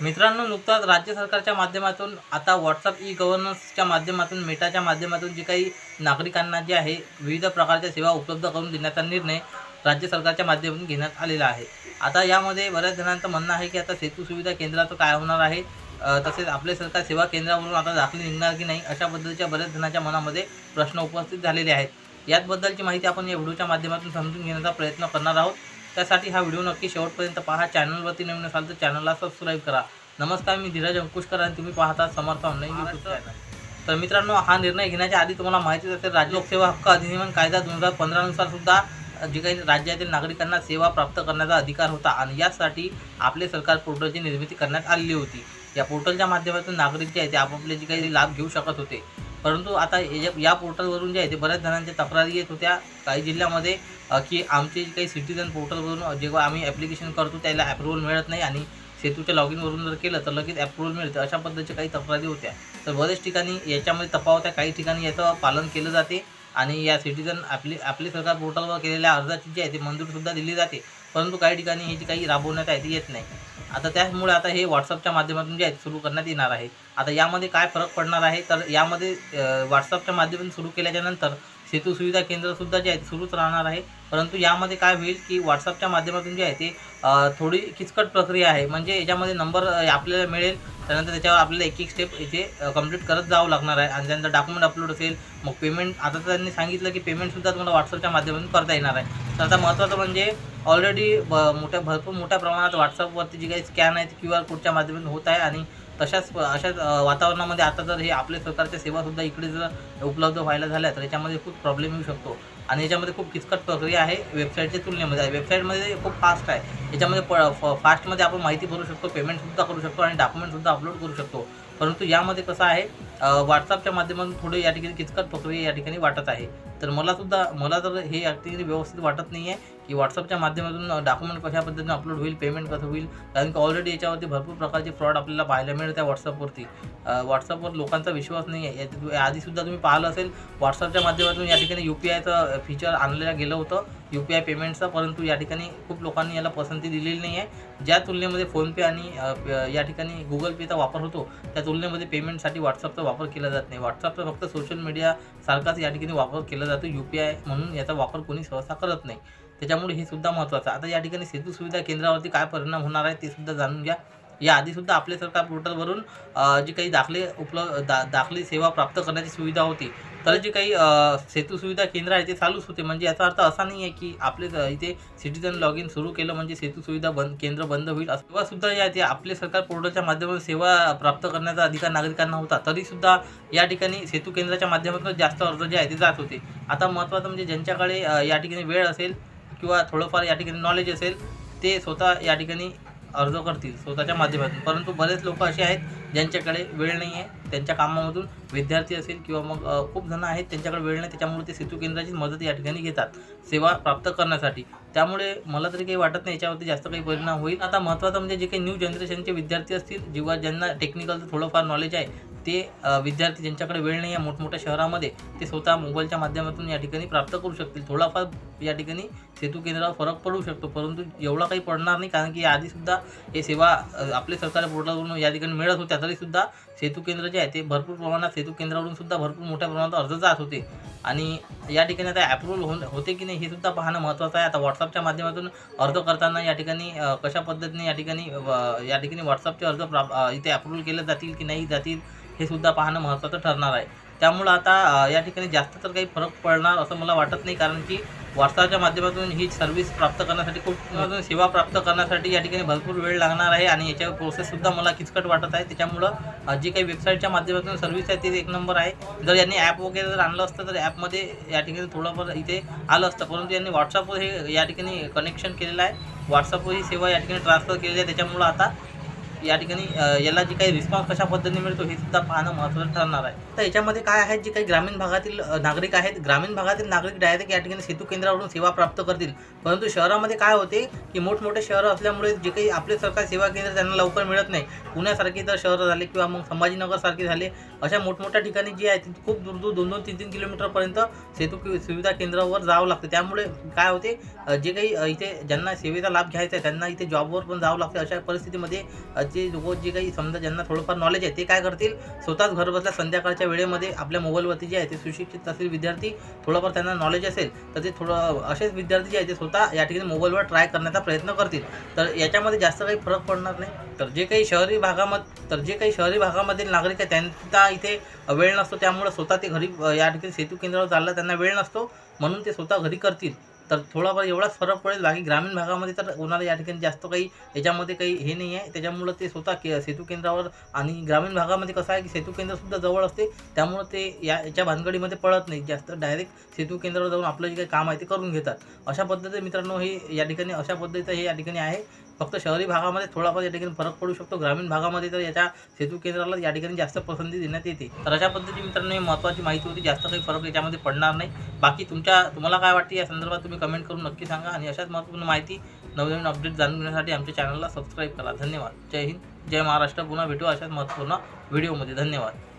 मित्रांनो नुकताच राज्य सरकारच्या माध्यमातून आता व्हॉट्सअप ई गव्हर्नन्सच्या माध्यमातून मेटाच्या माध्यमातून जे काही नागरिकांना जे आहे विविध प्रकारच्या सेवा उपलब्ध करून देण्याचा निर्णय राज्य सरकारच्या माध्यमातून घेण्यात आलेला आहे. आता यामध्ये बऱ्याच जणांचं म्हणणं आहे की आता सेतू सुविधा केंद्राचं काय होणार आहे? तसेच आपले सरकार सेवा केंद्रावरून आता दाखले निघणार की नाही अशा पद्धतीच्या बऱ्याच जणांच्या मनामध्ये प्रश्न उपस्थित झालेले आहेत. याचबद्दलची माहिती आपण या व्हिडिओच्या माध्यमातून समजून घेण्याचा प्रयत्न करणार आहोत. त्यासाठी हा व्हिडिओ नक्की शेवटपर्यंत पहा. चॅनलवरती नवीन असाल तर चॅनलला सबस्क्राईब करा. नमस्कार मी धीरज अंकुशकर आणि तुम्ही पाहता समर्थ ऑनलाईन यूट्यूब चॅनल तर मित्रांनो हा निर्णय घेण्याच्या आधी तुम्हाला माहितीच असेल राज्य लोकसेवा हक्क अधिनियम कायदा दोन हजार पंधरानुसार सुद्धा जे काही राज्यातील नागरिकांना सेवा प्राप्त करण्याचा अधिकार होता आणि यासाठी आपले सरकार पोर्टलची निर्मिती करण्यात आलेली होती. या पोर्टलच्या माध्यमातून नागरिक जे आहे ते आपापले जे काही लाभ घेऊ शकत होते. परंतु आता या या पोर्टलवरून जे आहे ते बऱ्याच जणांच्या तक्रारी येत होत्या. काही जिल्ह्यामध्ये की आमचे जे काही सिटीजन पोर्टलवरून जेव्हा आम्ही ॲप्लिकेशन करतो त्याला अप्रुव्हल मिळत नाही आणि सेतूच्या लॉग इनवरून जर केलं तर लगेच अप्रुव्हल मिळते. अशा पद्धतीच्या काही तक्रारी होत्या. तर बरेच ठिकाणी याच्यामध्ये तफावत आहे. काही ठिकाणी याचं पालन केलं जाते आणि या सिटीजन आपली आपली सरकार पोर्टलवर केलेल्या अर्जाची जी आहे ती मंजूरसुद्धा दिली जाते. परंतु काही ठिकाणी ही जी काही राबवण्यात आहे ती येत नाही. आता त्यामुळे आता हे व्हॉट्सअपच्या माध्यमातून जे आहे सुरू करण्यात येणार आहे. आता यामध्ये काय फरक पडणार आहे? तर यामध्ये व्हॉट्सअपच्या माध्यमातून सुरू केल्याच्यानंतर सेतू सुविधा केंद्रसुद्धा जे आहेत सुरूच राहणार आहे. परंतु यामध्ये काय होईल की व्हॉट्सअपच्या माध्यमातून जे आहे ते थोडी किचकट प्रक्रिया आहे. म्हणजे याच्यामध्ये नंबर आपल्याला मिळेल. त्यानंतर त्याच्यावर आपल्याला एक एक स्टेप इथे कंप्लीट करत जावं लागणार आहे. आणि त्यांचं डॉक्युमेंट अपलोड असेल मग पेमेंट आता तर त्यांनी सांगितलं की पेमेंटसुद्धा तुम्हाला व्हॉट्सअपच्या माध्यमातून करता येणार आहे. तर आता महत्त्वाचं म्हणजे ऑलरेडी ब मोठ्या भरपूर मोठ्या प्रमाणात व्हॉट्सअपवरती जी काही स्कॅन आहे क्यू आर कोडच्या माध्यमातून होत आहे. आणि तशाच अशाच वातावरणामध्ये आता जर हे आपल्या सरकारच्या सेवासुद्धा इकडे जर उपलब्ध व्हायला झाल्या तर याच्यामध्ये खूप प्रॉब्लेम येऊ शकतो. आणि याच्यामध्ये खूप किचकट प्रक्रिया आहे. वेबसाईटच्या तुलनेमध्ये आहे. वेबसाईटमध्ये खूप फास्ट आहे. याच्यामध्ये प फ फास्टमध्ये आपण माहिती भरू शकतो पेमेंटसुद्धा करू शकतो आणि डॉक्युमेंटसुद्धा अपलोड करू शकतो. परंतु यामध्ये कसं आहे व्हॉट्सअपच्या माध्यमातून थोडं या ठिकाणी किचकट प्रक्रिया या ठिकाणी वाटत आहे. तर मला सुद्धा मला तर हे या ठिकाणी व्यवस्थित वाटत नाही आहे की व्हॉट्सअपच्या माध्यमातून डॉक्युमेंट कशा पद्धतीने अपलोड होईल पेमेंट कसं होईल? कारण की ऑलरेडी याच्यावरती भरपूर प्रकारचे फ्रॉड आपल्याला पाहायला मिळत आहे व्हॉट्सअपवरती व्हॉट्सअपवर लोकांचा विश्वास नाही आहे. आधीसुद्धा तुम्ही पाहिलं असेल व्हॉट्सअपच्या माध्यमातून या ठिकाणी यू पी आयचं फीचर आणलेलं गेलं होतं. यू पी आय पेमेंटचं परंतु या ठिकाणी खूप लोकांनी याला पसंती दिलेली नाही आहे ज्या तुलनेमध्ये फोनपे आणि या ठिकाणी गुगल पेचा वापर होतो त्या तुलनेमध्ये पेमेंटसाठी व्हॉट्सअपचा वापर केला जात नाही. व्हॉट्सअपचा फक्त सोशल मीडियासारखाच या ठिकाणी वापर केला जातो. यू पी आय म्हणून याचा वापर कोणी सहसा करत नाही. त्याच्यामुळे हे सुद्धा महत्त्वाचं आता या ठिकाणी सेतू सुविधा केंद्रावरती काय परिणाम होणार आहे ते सुद्धा जाणून घ्या. या आधीसुद्धा सरकार पोर्टलवरून जे काही दाखले उपलब्ध दा दाखले सेवा प्राप्त करण्याची सुविधा होती तर जे काही सेतू सुविधा केंद्र आहे ते चालूच होते. म्हणजे याचा अर्थ असा नाही आहे की आपले इथे सिटीजन लॉग इन सुरू केलं म्हणजे सेतू सुविधा बंद केंद्र बंद होईल असं. तेव्हा सुद्धा या ते आपले सरकार पोर्टलच्या माध्यमातून सेवा प्राप्त करण्याचा अधिकार नागरिकांना होता. तरीसुद्धा या ठिकाणी सेतू केंद्राच्या माध्यमातून जास्त अर्ज जे आहे ते जात होते. आता महत्त्वाचं म्हणजे ज्यांच्याकडे या ठिकाणी वेळ असेल किंवा थोडंफार या ठिकाणी नॉलेज असेल ते स्वतः या ठिकाणी अर्ज करतील स्वतःच्या माध्यमातून. परंतु बरेच लोक असे आहेत ज्यांच्याकडे वेळ नाही आहे त्यांच्या कामामधून विद्यार्थी असेल किंवा मग खूप जण आहेत त्यांच्याकडे वेळ नाही त्याच्यामुळे ते सेतू केंद्राची मदत या ठिकाणी घेतात सेवा प्राप्त करण्यासाठी. त्यामुळे मला तरी काही वाटत नाही याच्यावरती जास्त काही परिणाम होईल. आता महत्त्वाचं म्हणजे जे काही न्यू जनरेशनचे विद्यार्थी असतील जेव्हा ज्यांना टेक्निकलचं थोडंफार नॉलेज आहे ते विद्यार्थी ज्यांच्याकडे वेळ नाही आहे मोठमोठ्या शहरामध्ये ते स्वतः मोबाईलच्या माध्यमातून या ठिकाणी प्राप्त करू शकतील. थोडाफार या ठिकाणी सेतू केंद्रावर फरक पडू शकतो परंतु एवढा काही पडणार नाही कारण की आधीसुद्धा हे सेवा आपले सरकारी पोर्टलवरून या ठिकाणी मिळत होत्या तरीसुद्धा सेतू केंद्र जे आहे ते भरपूर प्रमाणात सेतू केंद्रावरून सुद्धा भरपूर मोठ्या प्रमाणात अर्ज जात होते. आणि या ठिकाणी आता ॲप्रुव्हल हो होते की नाही हे सुद्धा पाहणं महत्त्वाचं आहे. आता व्हॉट्सअपच्या माध्यमातून अर्ज करताना या ठिकाणी कशा पद्धतीने या ठिकाणी व- या ठिकाणी व्हॉट्सअपचे अर्ज प्राप इथे अप्रूव्हल केले जातील की नाही जातील हे सुद्धा पाहणं महत्त्वाचं ठरणार आहे. त्यामुळं आता या ठिकाणी जास्त तर काही फरक पडणार असं मला वाटत नाही कारण की व्हॉट्सअपच्या माध्यमातून ही सर्व्हिस प्राप्त करण्यासाठी खूप सेवा प्राप्त करण्यासाठी या ठिकाणी भरपूर वेळ लागणार आहे आणि याच्या प्रोसेससुद्धा मला किचकट वाटत आहे. त्याच्यामुळं जी काही वेबसाईटच्या माध्यमातून सर्व्हिस आहे ती एक नंबर आहे. जर यांनी ॲप वगैरे जर आणलं असतं तर ॲपमध्ये या ठिकाणी थोडंफार इथे आलं असतं. परंतु यांनी व्हॉट्सअपवर हे या ठिकाणी कनेक्शन केलेलं आहे. व्हॉट्सअपवर ही सेवा या ठिकाणी ट्रान्सफर केलेली आहे. त्याच्यामुळं आता या ठिकाणी याला जी काही रिस्पॉन्स कशा पद्धतीने मिळतो हे सुद्धा पाहणं महत्त्वाचं ठरणार आहे. तर याच्यामध्ये काय आहे जे काही ग्रामीण भागातील नागरिक आहेत ग्रामीण भागातील नागरिक डायरेक्ट या ठिकाणी सेतू केंद्रावरून सेवा प्राप्त करतील. परंतु शहरामध्ये काय होते की मोठमोठे शहरं असल्यामुळे जे काही आपले सरकार सेवा केंद्र त्यांना लवकर मिळत नाही. पुण्यासारखी जर शहरं झाले किंवा मग संभाजीनगरसारखे झाले अशा मोठमोठ्या ठिकाणी जी आहे खूप दूर दूर दोन दोन तीन तीन किलोमीटरपर्यंत सेतू सुविधा केंद्रावर जावं लागतं. त्यामुळे काय होते जे काही इथे ज्यांना सेवेचा लाभ घ्यायचा आहे त्यांना इथे जॉबवर पण जावं लागते. अशा परिस्थितीमध्ये जे लोक जे काही समजा ज्यांना थोडंफार नॉलेज आहे ते काय करतील? स्वतःच घर बसल्या संध्याकाळच्या वेळेमध्ये आपल्या मोबाईलवरती जे आहे ते सुशिक्षित असतील विद्यार्थी थोडंफार त्यांना नॉलेज असेल तर ते थोडं असेच विद्यार्थी जे आहे ते स्वतः या ठिकाणी मोबाईलवर ट्राय करण्याचा प्रयत्न करतील. तर याच्यामध्ये जास्त काही फरक पडणार नाही. तर जे काही शहरी भागामध्ये तर जे काही शहरी भागामधील नागरिक आहे त्यांचा इथे वेळ नसतो त्यामुळे स्वतः ते घरी या ठिकाणी सेतू केंद्रावर चालला त्यांना वेळ नसतो म्हणून ते स्वतः घरी करतील. तर थोडाफार एवढाच फरक पडेल. बाकी ग्रामीण भागामध्ये तर कोणाला या ठिकाणी जास्त काही याच्यामध्ये काही हे नाही आहे. त्याच्यामुळं ते स्वतः के सेतू केंद्रावर आणि ग्रामीण भागामध्ये कसं आहे की सेतू केंद्रसुद्धा जवळ असते. त्यामुळं ते या याच्या भानगडीमध्ये पडत नाही. जास्त डायरेक्ट सेतू केंद्रावर जाऊन आपलं जे काही काम आहे ते करून घेतात. अशा पद्धतीने मित्रांनो हे या ठिकाणी अशा पद्धतीचं हे या ठिकाणी आहे. फक्त शहरी भागामध्ये थोडाफार या ठिकाणी फरक पडू शकतो. ग्रामीण भागामध्ये तर याच्या सेतू केंद्राला या ठिकाणी जास्त पसंती देण्यात येते. तर अशा पद्धतीने मित्रांनो ही महत्त्वाची माहिती होती. जास्त काही फरक याच्यामध्ये पडणार नाही. बाकी तुमच्या तुम्हाला काय वाटते या संदर्भात तुम्ही कमेंट करून नक्की सांगा. आणि अशाच महत्त्वपूर्ण माहिती नवनवीन अपडेट जाणून घेण्यासाठी आमच्या चॅनलला सबस्क्राईब करा. धन्यवाद. जय हिंद. जय महाराष्ट्र. पुन्हा भेटू अशाच महत्त्वपूर्ण व्हिडिओमध्ये धन्यवाद.